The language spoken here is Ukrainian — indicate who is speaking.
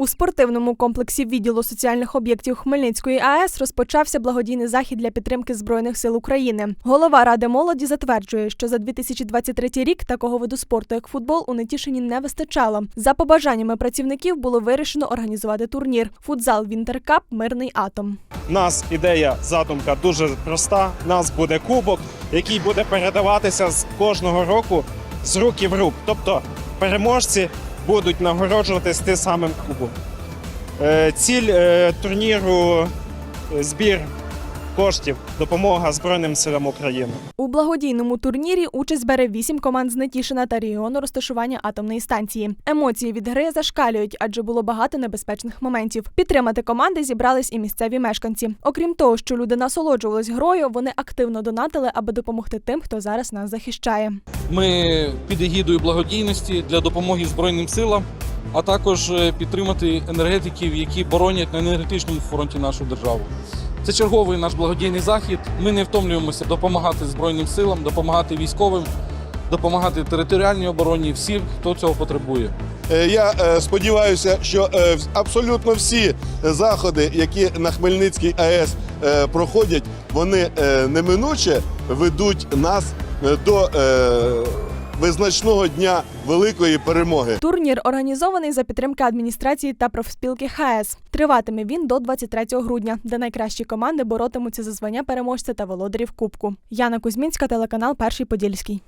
Speaker 1: У спортивному комплексі відділу соціальних об'єктів Хмельницької АЕС розпочався благодійний захід для підтримки збройних сил України. Голова ради молоді затверджує, що за 2023 рік такого виду спорту, як футбол, у Нетішині не вистачало. За побажаннями працівників було вирішено організувати турнір футзал Вінтеркап Мирний атом.
Speaker 2: Нас ідея задумка дуже проста. Нас буде кубок, який буде передаватися з кожного року з руки в рук. Тобто переможці будуть нагороджуватись тим самим кубом. Е, Ціль е, турніру е, збір коштів, допомога Збройним силам України.
Speaker 1: У благодійному турнірі участь бере вісім команд з Нетішина та регіону розташування атомної станції. Емоції від гри зашкалюють, адже було багато небезпечних моментів. Підтримати команди зібрались і місцеві мешканці. Окрім того, що люди насолоджувались грою, вони активно донатили, аби допомогти тим, хто зараз нас захищає.
Speaker 3: Ми під егідою благодійності для допомоги Збройним силам, а також е, підтримати енергетиків, які боронять на енергетичному фронті нашу державу. Це черговий наш благодійний захід. Ми не втомлюємося допомагати Збройним силам, допомагати військовим, допомагати територіальній обороні, всім, хто цього потребує.
Speaker 4: Е, Я е, сподіваюся, що е, абсолютно всі заходи, які на Хмельницькій АЕС проходять, вони неминуче ведуть нас до визначного дня великої перемоги.
Speaker 1: Турнір організований за підтримки адміністрації та профспілки ХАЕС. Триватиме він до 23 грудня, де найкращі команди боротимуться за звання переможця та володарів кубку. Яна Кузьмінська, телеканал Перший Подільський.